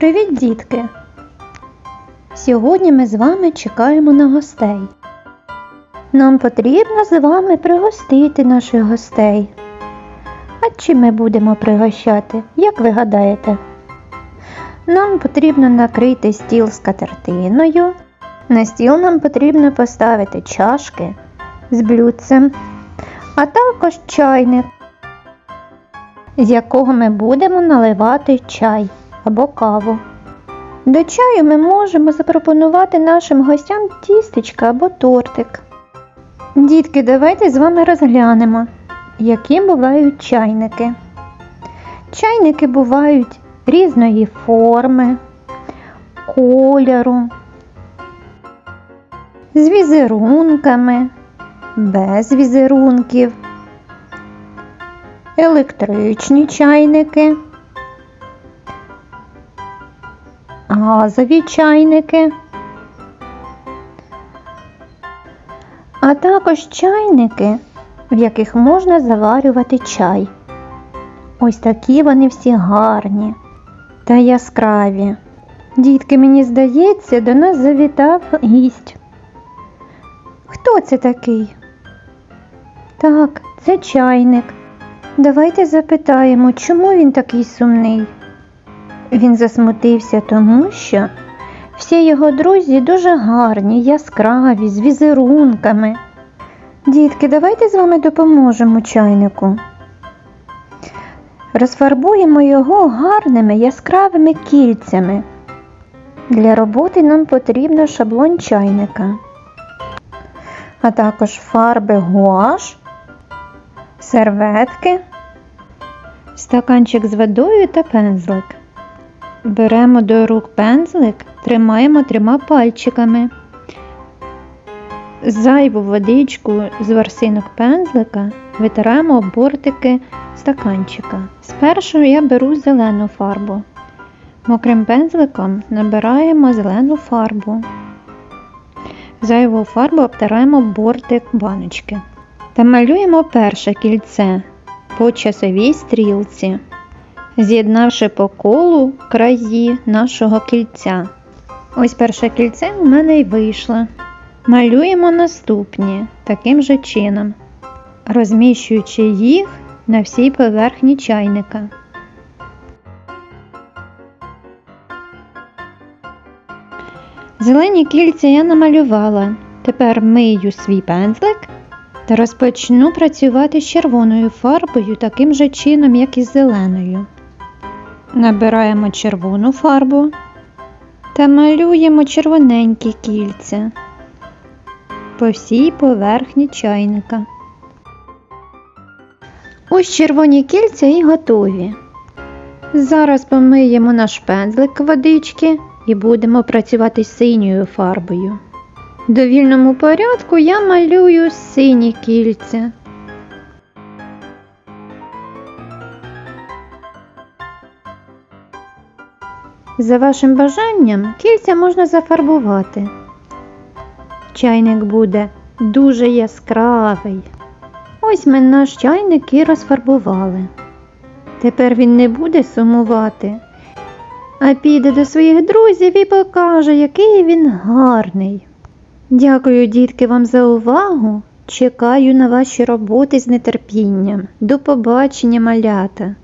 Привіт, дітки! Сьогодні ми з вами чекаємо на гостей. Нам потрібно з вами пригостити наших гостей. А чим ми будемо пригощати, як ви гадаєте? Нам потрібно накрити стіл з катертиною. На стіл нам потрібно поставити чашки з блюдцем, а також чайник, з якого ми будемо наливати чай або каву. До чаю ми можемо запропонувати нашим гостям тістечка або тортик. Дітки, давайте з вами розглянемо, які бувають чайники. Чайники бувають різної форми, кольору, з візерунками, без візерунків, електричні чайники, газові чайники, а також чайники, в яких можна заварювати чай. Ось такі вони всі гарні та яскраві. Дітки, мені здається, до нас завітав гість. Хто це такий? Так, це чайник. Давайте запитаємо, чому він такий сумний. Він засмутився тому, що всі його друзі дуже гарні, яскраві, з візерунками. Дітки, давайте з вами допоможемо чайнику. Розфарбуємо його гарними яскравими кільцями. Для роботи нам потрібно шаблон чайника, а також фарби гуаш, серветки, стаканчик з водою та пензлик. Беремо до рук пензлик, тримаємо трьома пальчиками. Зайву водичку з ворсинок пензлика витираємо об бортики стаканчика. Спершу я беру зелену фарбу. Мокрим пензликом набираємо зелену фарбу. Зайву фарбу обтираємо бортик баночки. Та малюємо перше кільце по часовій стрілці, з'єднавши по колу краї нашого кільця. Ось перше кільце у мене й вийшло. Малюємо наступні таким же чином, розміщуючи їх на всій поверхні чайника. Зелені кільця я намалювала. Тепер мию свій пензлик та розпочну працювати з червоною фарбою таким же чином, як і з зеленою. Набираємо червону фарбу та малюємо червоненькі кільця по всій поверхні чайника. Ось червоні кільця і готові. Зараз помиємо наш пензлик водички і будемо працювати синьою фарбою. В довільному порядку я малюю сині кільця. За вашим бажанням кільця можна зафарбувати. Чайник буде дуже яскравий. Ось ми наш чайник і розфарбували. Тепер він не буде сумувати, а піде до своїх друзів і покаже, який він гарний. Дякую, дітки, вам за увагу. Чекаю на ваші роботи з нетерпінням. До побачення, малята!